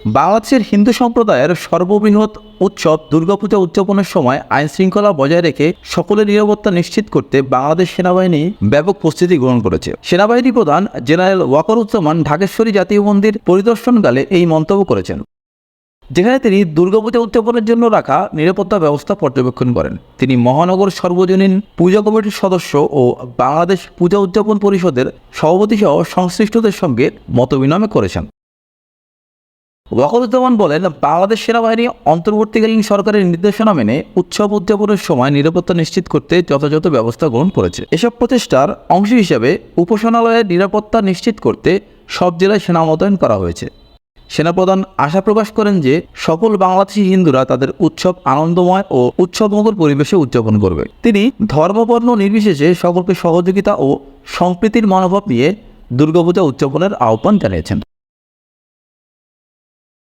বাংলাদেশের হিন্দু সম্প্রদায়ের সর্ববৃহৎ উৎসব দুর্গাপূজা উদযাপনের সময় আইন শৃঙ্খলা বজায় রেখে সকলের নিরাপত্তা নিশ্চিত করতে বাংলাদেশ সেনাবাহিনী ব্যাপক প্রস্তুতি গ্রহণ করেছে। সেনাবাহিনী প্রধান জেনারেল ওয়াকরুজ্জামান ঢাকেশ্বরী জাতীয় মন্দির পরিদর্শনকালে এই মন্তব্য করেছেন। যেখানে তিনি দুর্গাপূজা উদযাপনের জন্য রাখা নিরাপত্তা ব্যবস্থা পর্যবেক্ষণ করেন। তিনি মহানগর সর্বজনীন পূজা কমিটির সদস্য ও বাংলাদেশ পূজা উদযাপন পরিষদের সভাপতি সহ সংশ্লিষ্টদের সঙ্গে মতবিনিময় করেছেন। ওয়াকরুজ্জামান বলেন, বাংলাদেশ সেনাবাহিনী অন্তর্বর্তীকালীন সরকারের নির্দেশনা মেনে উৎসব উদযাপনের সময় নিরাপত্তা নিশ্চিত করতে যথাযথ ব্যবস্থা গ্রহণ করেছে। এসব প্রচেষ্টার অংশ হিসেবে উপাসনালয়ের নিরাপত্তা নিশ্চিত করতে সব জেলায় সেনা মোতায়েন করা হয়েছে। সেনাপ্রধান আশা প্রকাশ করেন যে, সকল বাংলাদেশি হিন্দুরা তাদের উৎসব আনন্দময় ও উৎসবমুখর পরিবেশে উদযাপন করবে। তিনি ধর্মবর্ণ নির্বিশেষে সকলকে সহযোগিতা ও সম্প্রীতির মনোভাব নিয়ে দুর্গাপূজা উদযাপনের আহ্বান জানিয়েছেন।